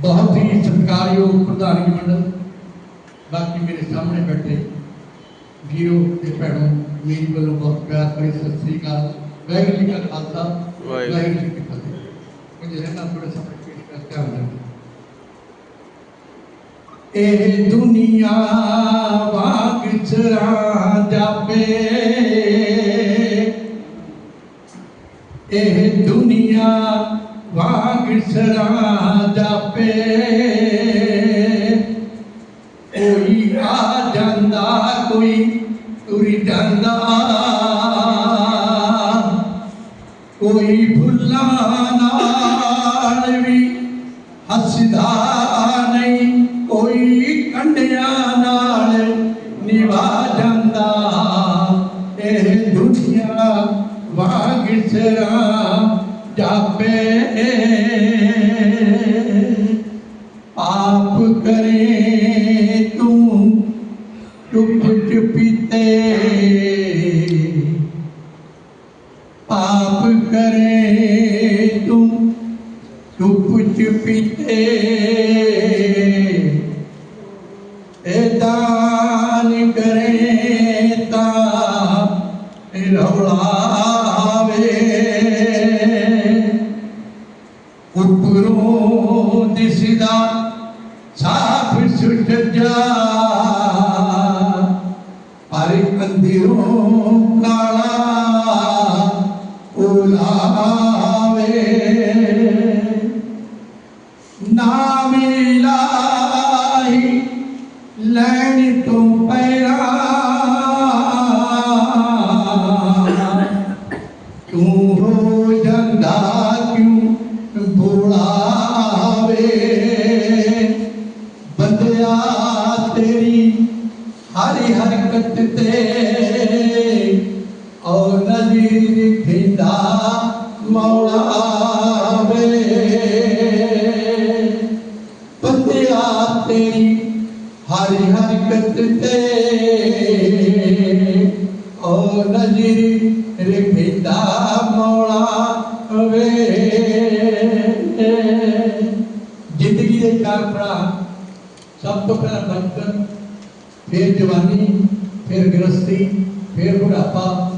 بہت ہی ستکاروں پردھانی منڈل باقی میرے سامنے بیٹھے جیو کے بھنوں میری بلو بہت پیار پر ست سری اکال واحر جی کا خالصہ واحر جی کی پتہ مجھے رہنا تھوڑا سا پیش کرتا ہوں اے دنیا باغ چرا جاپے اے دنیا ਵਾਂਗ ਚਰਾ ਜਾਪੇ ਕੋਈ ਆ ਜਾਂਦਾ ਕੋਈ ਤੁਰ ਜਾਂਦਾ ਕੋਈ ਭੁੱਲਾਂ ਨਾਲ ਵੀ ਹੱਸਦਾ ਨਹੀਂ ਕੋਈ ਕੰਡਿਆਂ ਨਾਲ ਨਿਵਾ ਜਾਂਦਾ, ਇਹ ਦੁਨੀਆ ਵਾਂਗ ਸਰਾ آپ کریں تم چپ چپیتے آپ کریں تم چپ چپیتے Allah. نبی بھیدا مولا سب تو پہلا بچپن پھر جوانی پھر گرستی پھر بڑھاپا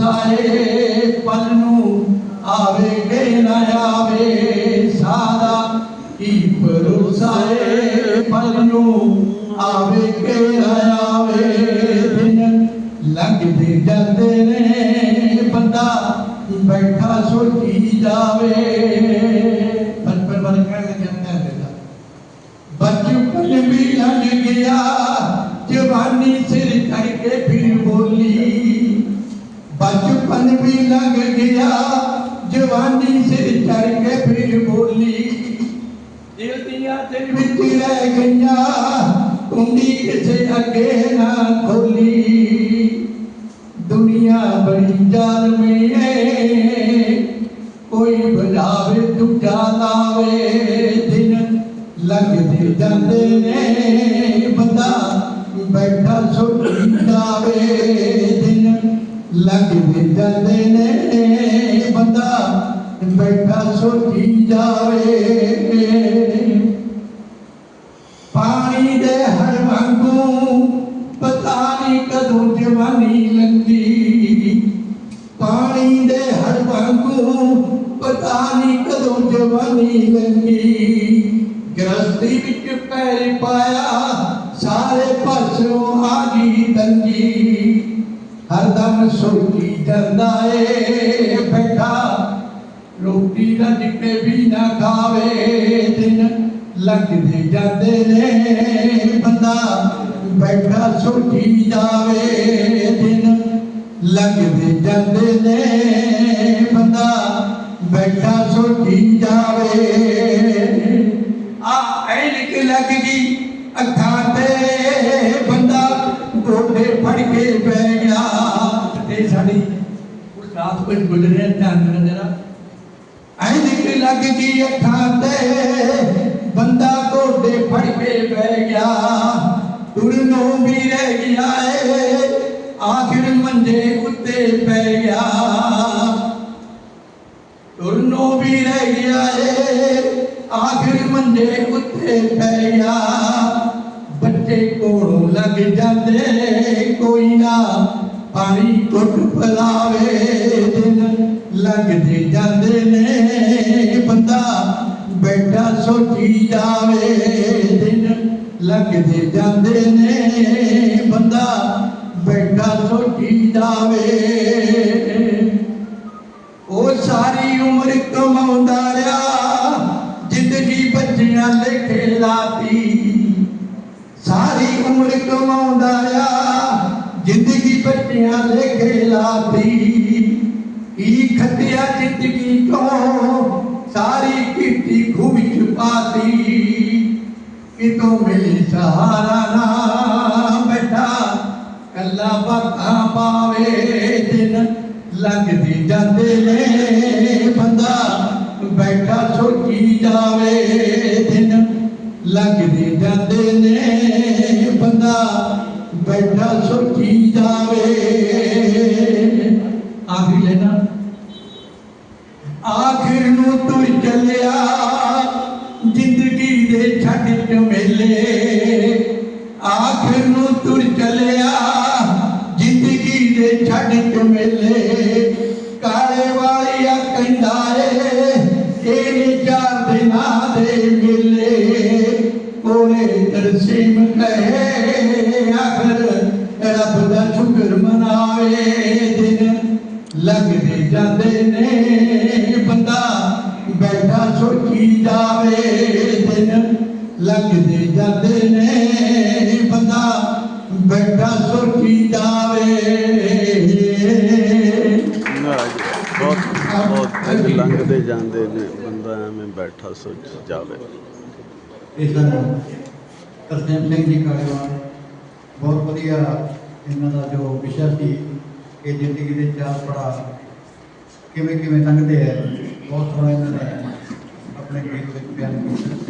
ਭਰੋਸਾ ਏ ਪਲ ਨੂੰ ਆਵੇਗੇ ਨਾ ਆਵੇ ਸਾਦਾ ਕੀ ਭਰੋਸਾ ਏ ਪਲ ਨੂੰ ਆਵੇਗੇ ਨਾ ਆਵੇ ਦਿਨ ਲੰਘਦੇ ਜਾਂਦੇ ਨੇ ਬੰਦਾ ਬੈਠਾ ਸੋਚੀ ਜਾਵੇ ਬਚਪਨ ਬਾਰੇ ਕਹਿਣ ਲੱਗੇ ਹੁੰਦਾ ਹੈ ਬਚਪਨ ਵੀ ਲੰਘ ਗਿਆ بھی لگ گیا، جوانی سے چڑھ کے پھر بولی رہ گیا، امید سے اگے نہ کھولی۔ دنیا بڑی جال میں کوئی بجاوے دکھا لاوے؟ دن لگتے دے جاندے بندہ بیٹھا سو جاوے۔ دن ਲੰਘਦੇ ਜਾਂਦੇ ਨੇ। ਬੰਦਾ ਬੈਠਾ ਸੋਚੀ ਜਾਵੇ। ਪਾਣੀ ਦੇ ਹਰ ਵਾਂਗੂ ਪਤਾ ਨਹੀਂ ਕਦੋਂ ਜਵਾਨੀ ਲੰਗੀ ਪਾਣੀ ਦੇ ਹਰ ਵਾਂਗੂ ਪਤਾ ਨਹੀਂ ਕਦੋਂ ਜਵਾਨੀ ਲੰਗੀ ਗ੍ਰਸਤੀ ਵਿੱਚ ਪੈਰ ਪਾਇਆ, ਸਾਰੇ ਪਾਸੋਂ ہر دم سوٹی جندا اے بیٹھا، روٹی نہ جکے بھی نہ کھاوے، دن لگ دے جردے نے۔ بندہ بیٹھا سوٹی جاوے، دن لگ دے جردے نے۔ بندہ بیٹھا سوٹی جاوے۔ آ اینک لگ گی اکھاں تے۔ کچھ گزرے دھیان میں ذرا؟ اے ذکر لگ گئی اٹھاتے بندہ کوٹے پڑ کے بہ گیا۔ ٹرنوں بھی رہ گیا ہے، آخر منجے کتے پہ گیا۔ ٹرنوں بھی رہ گیا ہے، آخر منجے کتے پہ گیا۔ بچے کوڑوں لگ جاتے کوئی نہ پانی کٹ پلاوے۔ ਪਲਾਵੇ ਦਿਨ ਲੱਗਦੇ ਜਾਂਦੇ ਨੇ ਬੰਦਾ ਬੈਠਾ ਸੋਚੀ ਜਾਵੇ ਦਿਨ ਲੱਗਦੇ ਜਾਂਦੇ ਨੇ ਬੰਦਾ ਬੈਠਾ ਸੋਚੀ ਜਾਵੇ ਉਹ ਸਾਰੀ ਉਮਰ ਕਮਾਉਂਦਾ ਰਿਹਾ ਜ਼ਿੰਦਗੀ ਬੱਚਿਆਂ ਲੇਖੇ ਲਾਤੀ ਸਾਰੀ ਉਮਰ ਕਮਾਉਂਦਾ ਰਿਹਾ ਜ਼ਿੰਦਗੀ ਬੱਚਿਆਂ ਲੇਖੇ ਲਾਤੀ ఈ కత్తియ జిందగీతో ساری کیٹی خوب چھپا دی کہ تو میری سہارا نہ بیٹا کلا بکا پاوے دن لگ دی جاندے لے بندہ بیٹھا سوچی جاوے دن لگ دی جاندے لے بندہ بیٹھا سوچی جاوے آخری لینا آخر نو تو چلیا زندگی دے چھٹ چمیلے آخر نو تو چلیا زندگی دے چھٹ چمیلے کالے والیا کندارے تیرے چار دنا دے ملے کونے ترسیم کہے آخر رب دا شکر مناوے دن ਲੱਗਦੇ ਜਾਂਦੇ ਨੇ। ਬੰਦਾ ਬੈਠਾ ਸੋਚੀ ਜਾਵੇ ਦਿਨ ਲੱਗਦੇ ਜਾਂਦੇ ਨੇ। ਬੰਦਾ ਬੈਠਾ ਸੋਚੀ ਜਾਵੇ। ਮਹਾਰਾਜ ਬਹੁਤ ਬਹੁਤ ਲੰਘਦੇ ਜਾਂਦੇ ਨੇ। ਬੰਦਾ ਐਵੇਂ ਬੈਠਾ ਸੋਚ ਜਾਵੇ। ਇਹ ਸਨ ਤਰਸੇਮ ਸਿੰਘ ਜੀ ਬਹੁਤ ਵਧੀਆ ਇਹਨਾਂ ਦਾ ਜੋ ਵਿਸ਼ਾ ਸੀ ਕਿ ਜ਼ਿੰਦਗੀ ਦੇ ਚਾਰ ਪੜਾਅ ਕਿਵੇਂ ਕਿਵੇਂ ਲੰਘਦੇ ਹੈ ਬਹੁਤ ਸੋਹਣਾ ਇਹਨਾਂ ਨੇ ਆਪਣੇ ਗੀਤ ਵਿੱਚ ਬਿਆਨ ਕੀਤਾ।